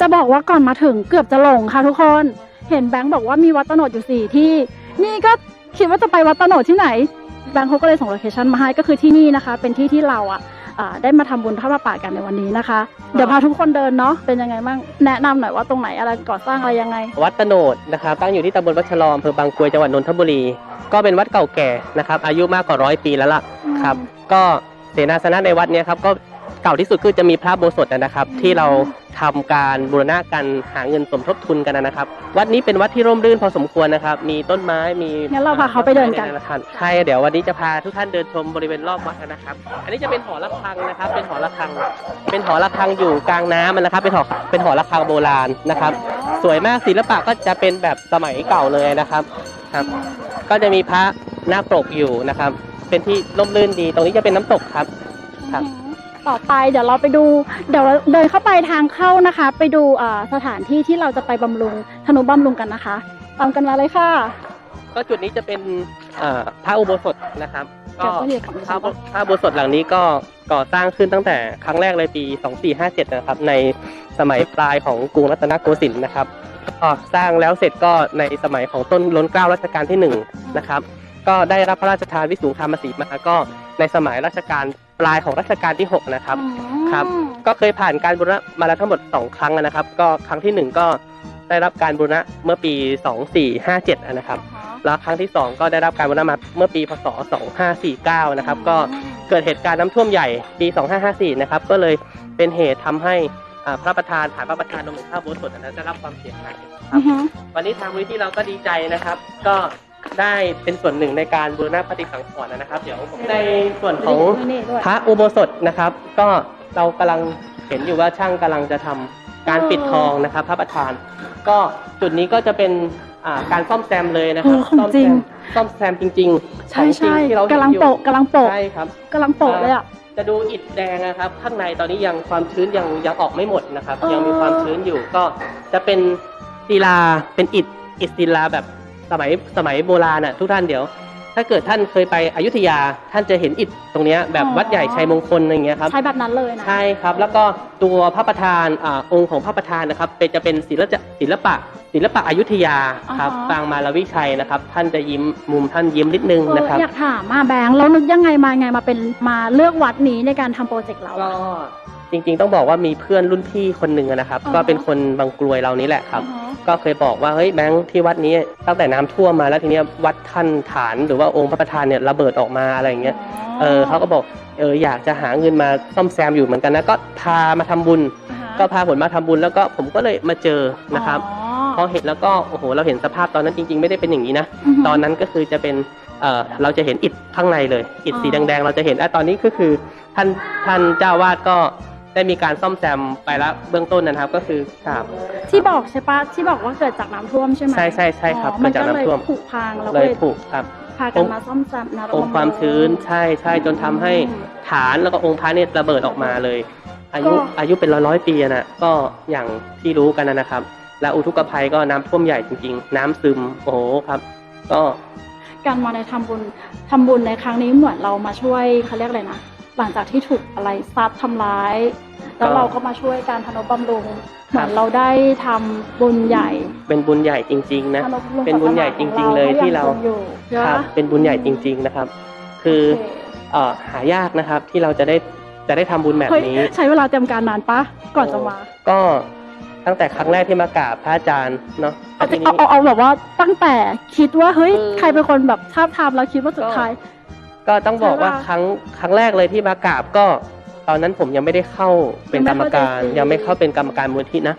จะบอกว่าก่อนมาถึงเกือบจะหลงค่ะทุกคน เห็นแบงค์บอกว่ามีวัดตะโนดอยู่สี่ที่ นี่ก็คิดว่าจะไปวัดตะโนดที่ไหน แบงค์เขาก็เลยส่งโลเคชั่นมาให้ก็คือที่นี่นะคะ เป็นที่ที่เราอะอ่าได้มาทำบุญทอดผ้าป่ากันในวันนี้นะคะ เดี๋ยวพาทุกคนเดินเนาะเป็นยังไงบ้างแนะนำหน่อยว่าตรงไหนอะไรก่อสร้างอะไรยังไง วัดตะโนดนะครับตั้งอยู่ที่ตำบลวัชรอมอำเภอบางกรวยจังหวัดนนทบุรี ก็เป็นวัดเก่าแก่นะครับอายุมากกว่าร้อยปีแล้วล่ะครับ ก็เสนาสนะในวัดเนี้ยครับก็ เก่าที่สุดคือจะมีพระโบสถนะครับ ที่เราทำการบูรณะกันหาเงินสมทบทุนกันนะครับ วัดนี้เป็นวัดที่ร่มรื่นพอสมควรนะครับ มีต้นไม้มีงั้นเราพาเขาไปเดินกันนะครับใช่เดี๋ยววันนี้จะพาทุกท่านเดินชมบริเวณรอบวัดกันนะครับ อันนี้จะเป็นหอระฆังนะครับ เป็นหอระฆัง เป็นหอระฆังอยู่กลางน้ำนะครับ เป็นหอเป็นหอระฆังโบราณนะครับ สวยมากศิลปะก็จะเป็นแบบสมัยเก่าเลยนะครับครับ ก็จะมีพระหน้าปกอยู่นะครับ เป็นที่ร่มรื่นดีตรงนี้จะเป็นน้ำตกครับครับ ต่อไปเดี๋ยวเราไปดูเดี๋ยวเราเดินเข้าไปทางเข้านะคะ ไปดูอ่าสถานที่ที่เราจะไปบำรุงธนุบำรุงกันนะคะตามกันมาเลยค่ะ ก็จุดนี้จะเป็นเอ่อพระอุโบสถนะครับก็เดี๋ยวต้องเรียกของดิพฉัระนก่อนพระอุโบสถหลังนี้ก็ก่อสร้างขึ้นตั้งแต่ครั้งแรกเลยปี 2457 นะครับ ในสมัยปลายของกรุงรัตนโกสินทร์นะครับก็สร้างแล้วเสร็จก็ในสมัยของต้นล้นเกล้ารัชกาลที่หนึ่งนะครับก็ได้รับพระราชทานวิสูงคามสีมาก็ในสมัยรัชกาลป ลายของรัชกาลที่หกนะครับครับก็เคยผ่านการบูรณะมาแล้วทั้งหมด 2 ครั้งนะครับ ก็ครั้งทีหนึ่1 ก็ได้รับการบูรณะเมื่อปี 2457 นะครับ แล้วครั้งที่ 2 ก็ได้รับการบูรณะมาเมื่อปี พศ 2549 นะครับ ก็เกิดเหตุการณ์น้ำท่วมใหญ่ปี 2554 นะครับ ก็เลยเป็นเหตุทำให้อ่าพระประธานฐานพระประธานรวมถึงพระโบสถอันนั้นได้รับความเสียหายคอืรับอฮึวันนี้ทางมูลที่เราก็ดีใจนะครับ ก็ ได้เป็นส่วนหนึ่งในการบูรณะปฏิสังขรณ์นะครับ เดี๋ยวผมในส่วนของนี่ด้วยพระอุโบสถนะครับ ก็เรากำลังเห็นอยู่ว่าช่างกำลังจะทำการปิดทองนะครับ พระประธาน ก็จุดนี้ก็จะเป็นอ่าการซ่อมแซมเลยนะครับโอ้ของซ่อมจริแซงมซ่อมแซมจริงๆใช่ของจริงใช่ที่เราเห็นกำลังอยู่โปะกำลังโปะใช่ครับ กำลังโปะเลยอะ จะดูอิฐแดงนะครับ ข้างในตอนนี้ยังความชื้นยังยังออกไม่หมดนะครับเออยังมีความชื้นอยู่ก็จะเป็นศิลาเป็นอิฐอิฐศิลาแบบ สมัยสมัยโบราณน่ะทุกท่านเดี๋ยว ถ้าเกิดท่านเคยไปอยุธยาท่านจะเห็นอิฐตรงเนี้ยแบบวัดใหญ่ชัยมงคลอะไรอย่างเงี้ยครับ ใช้แบบนั้นเลยนะ ใช่ครับ แล้วก็ตัวพระประธานอาองค์ของพระประธานนะครับเป็นจะเป็นศิลปะศิลปะศิลปะอยุธยาครับอ่าฮะ ปางมาลวิชัยนะครับ ท่านจะยิ้มมุมท่านยิ้มนิดนึงเออนะครับอยากถามมาแบงค์แล้วนึกยังไงมาไงมาเป็นมาเลือกวัดนี้ในการทำโปรเจกต์เราก็อะ จริง ๆ ต้องบอกว่ามีเพื่อนรุ่นพี่คนหนึ่งอะนะครับอ่าฮะก็เป็นคนบางกรวยเรานี้แหละครับอือฮะก็เคยบอกว่าเฮ้ยแบงค์ที่วัดนี้ตั้งแต่น้ำท่วมมาแล้วทีเนี้ยวัดท่านฐานหรือว่าองค์พระประธานเนี่ยระเบิดออกมาอะไรอย่างเงี้ย เออเขาก็บอกเอออยากจะหาเงินมาซ่อมแซมอยู่เหมือนกันนะก็พามาทำบุญ อ่าฮะก็พาผลมาทำบุญแล้วก็ผมก็เลยมาเจอนะครับอ๋พอเห็นแล้วก็โอ้โหเราเห็นสภาพตอนนั้นจริง ๆ ไม่ได้เป็นอย่างนี้นะอฮึ ตอนนั้นก็คือจะเป็นเออเราจะเห็นอิฐข้างในเลย อิฐอ๋อ สีแดงๆ เราจะเห็นอะตอนนี้ก็คือท่านท่านเจ้าวาดก็ ได้มีการซ่อมแซมไปแล้วเบื้องต้นนะครับก็คือครับที่บอกใช่ปะที่บอกว่าเกิดจากน้ำท่วมใช่ไหมใช่ใช่ใช่ครับอ๋อเกิดจากน้ำท่วมนก็เลยผุพังแล้วเลก็ยเลยถูกครับพากันมาซ่อมแซมนะองค์ความชื้นใช่ใช่จนทำให้ฐานแล้วก็องค์พระเนี่ยระเบิดออกมาเลย อายุอายุเป็นร้อยร้อยๆปีอะนะก็อย่างที่รู้กันนะครับ และอุทกภัยก็น้ำท่วมใหญ่จริง ๆ น้ำซึมโอ้โหครับ ก็ การมาในทำบุญทำบุญในครั้งนี้เหมือนเรามาช่วยเขาเรียกอะไรนะ หลังจากที่ถูกอะไรซัดทำร้าย แล้วเราก็มาช่วยการทนุบำรุงเหมือนเราได้ทำบุญใหญ่เป็นบุญใหญ่จริง ๆ นะทนุบำรุงเป็นบุญใหญ่จริง ๆ เลยที่เราให้งคงอยู่ใช่คปะรับเป็นบุญใหญ่จริง ๆนะครับ คือโอเคเอ่อหายากนะครับที่เราจะได้จะได้ทำบุญแบบเฮ้ยนี้ ใช้เวลาเตรียมการนานปะก่อนจะมา ก็ตั้งแต่ครั้งแรกที่มากราบพระอาจารย์เนาะเอาทีเอานี้เอาเอาแบบว่าตั้งแต่คิดว่าเฮ้ยเออใครเป็นคนแบบทาบทามแล้วคิดว่าสุดท้าย ก็ต้องบอกว่าใช่ปะครั้งครั้งแรกเลยที่มากราบก็ ตอนนั้นผมยังไม่ได้เข้าเป็นกรรมการ ยัยังงไม่ไม่เข้าเข้าเป็นกรรมการมูลที่นะ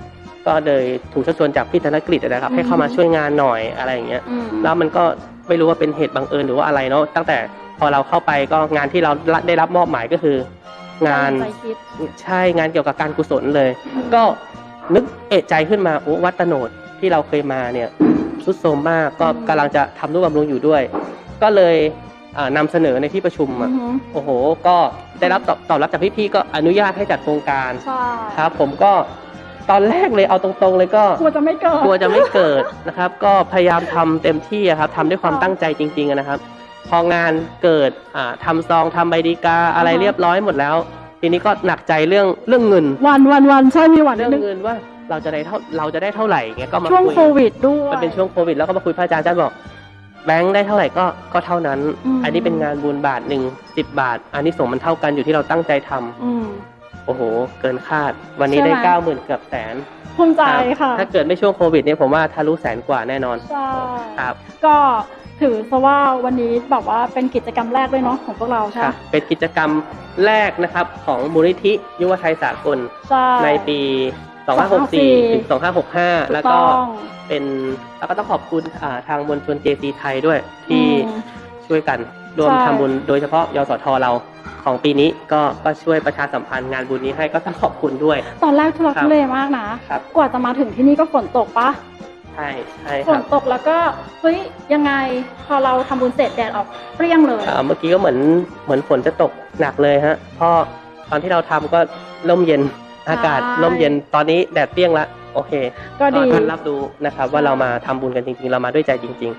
ก็เลยถูกชักชวนจากพี่ธนกฤษนะครับ ให้เข้ามาอืมช่วยงานหน่อยอะไรอย่างเงี้ยอืมแล้วมันก็ไม่รู้ว่าเป็นเหตุบังเอิญหรือว่าอะไรเนาะตั้งแต่พอเราเข้าไปก็งานที่เราได้รับมอบหมายก็คือ งานใจคิดใช่งานเกี่ยวกับการกุศลเลย ก็นึกเอะใจขึ้นมาโอ้วัดตะโนดที่เราเคยมาเนี่ยสุดโทรมมากก็กำลังจะทำรูปบำรุงอยู่ด้วย ก็เลย อ่านำเสนอในที่ประชุมอือะอหือโอ้โห ก็ได้รับตอบตอบรับจากพี่ๆก็อนุญาตให้จัดโครงการ ใช่ครับ ผมก็ตอนแรกเลยเอาตรงๆเลยก็ กลัวจะไม่เกิด กลัวจะไม่เกิดนะครับ ก็พยายามทำเต็มที่อะครับทำด้วยความค่ะตั้งใจจริงๆอะนะครับ พองานเกิดอ่าทำซองทำใบดีกาอะไรอ่าฮะ เรียบร้อยหมดแล้ว ทีนี้ก็หนักใจเรื่องเรื่องเงิน วันวันวันใช่มีวันเรื่องนึงเงินว่าเราจะได้เท่าเราจะได้เท่าไหร่เงี้ยก็มาช่วงคุยโควิดด้วย มันเป็นช่วงโควิด แล้วก็มาคุยพระอาจารย์อาจารย์บอก แบงค์ได้เท่าไหร่ก็ก็เท่านั้นอืมอันนี้เป็นงานบุญบาทหนึ่งสิบบาท อันนี้ส่งส์มันเท่ากันอยู่ที่เราตั้งใจทำอืมโอ้โห เกินคาด วันนี้ใช่ได้ไหมเก้าหมื่นเกือบแสนภูมิใจรับค่ะ ถ้าเกิดไม่ช่วงโควิดเนี่ยผมว่าทะลุแสนกว่าแน่นอนใช่ครับก็ถือซะว่าวันนี้แบบว่าเป็นกิจกรรมแรกด้วยเนาะของพวกเราใช่คไหมรับเป็นกิจกรรมแรกนะครับของมูลนิธิยุวไทยสากลใช่ในปี 2564ถึง2565แล้วก็ถูต้องเป็นแล้วก็ต้องขอบคุณอ่าทางมวลชน JC ไทยด้วยที่อืมช่วยกันรวมใช่ทำบุญโดยเฉพาะยสทเราของปีนี้ก็ก็ช่วยประชาสัมพันธ์งานบุญนี้ให้ก็ต้องขอบคุณด้วย ตอนแรกทุลักครับทุเลมากนะครับกว่าจะมาถึงที่นี่ก็ฝนตกปะใช่ใช่ฝครันบตกแล้วก็เฮ้ยยังไงพอเราทำบุญเสร็จแดดออกเปรี้ยงเลยอ่าเมื่อกี้ก็เหมือนเหมือนฝนจะตกหนักเลยฮะเพราะตอนที่เราทำก็ร่มเย็น อากาศใช่ร่มเย็นตอนนี้แดดเปรี้ยงละโอเคก็ดีท่านรับรู้นะครับว่าเรามาทำบุญกันจริง ๆ เรามาด้วยใจจริง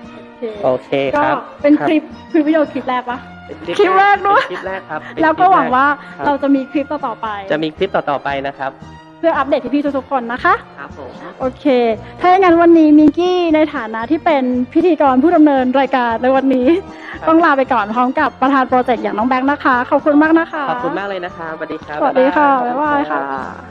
โอเคๆโอเคก็ครับเป็นรับคลิปคลิปวิดีโอคลิปแรกปะเป็นคลิปแรกด้วยเป็นคลิปแรกครับเป็นแล้วก็คลิปหวังแรว่าครับเราจะมีคลิปต่อๆไป จะมีคลิปต่อๆไปนะครับ เพื่ออัปเดตพี่ๆทุกๆคนนะคะ ครับผมโอเค ถ้าอย่างนั้นวันนี้มิงกี้ในฐานะที่เป็นพิธีกรผู้ดำเนินรายการในวันนี้ ต้องลาไปก่อนพร้อมกับประธานโปรเจกต์อย่างน้องแบงค์นะคะ ขอบคุณมากนะคะ ขอบคุณมากเลยนะครับสวัสดีครับสวัสดีค่ะ บ๊าบ๊ายยบาบายยครัค่ะบ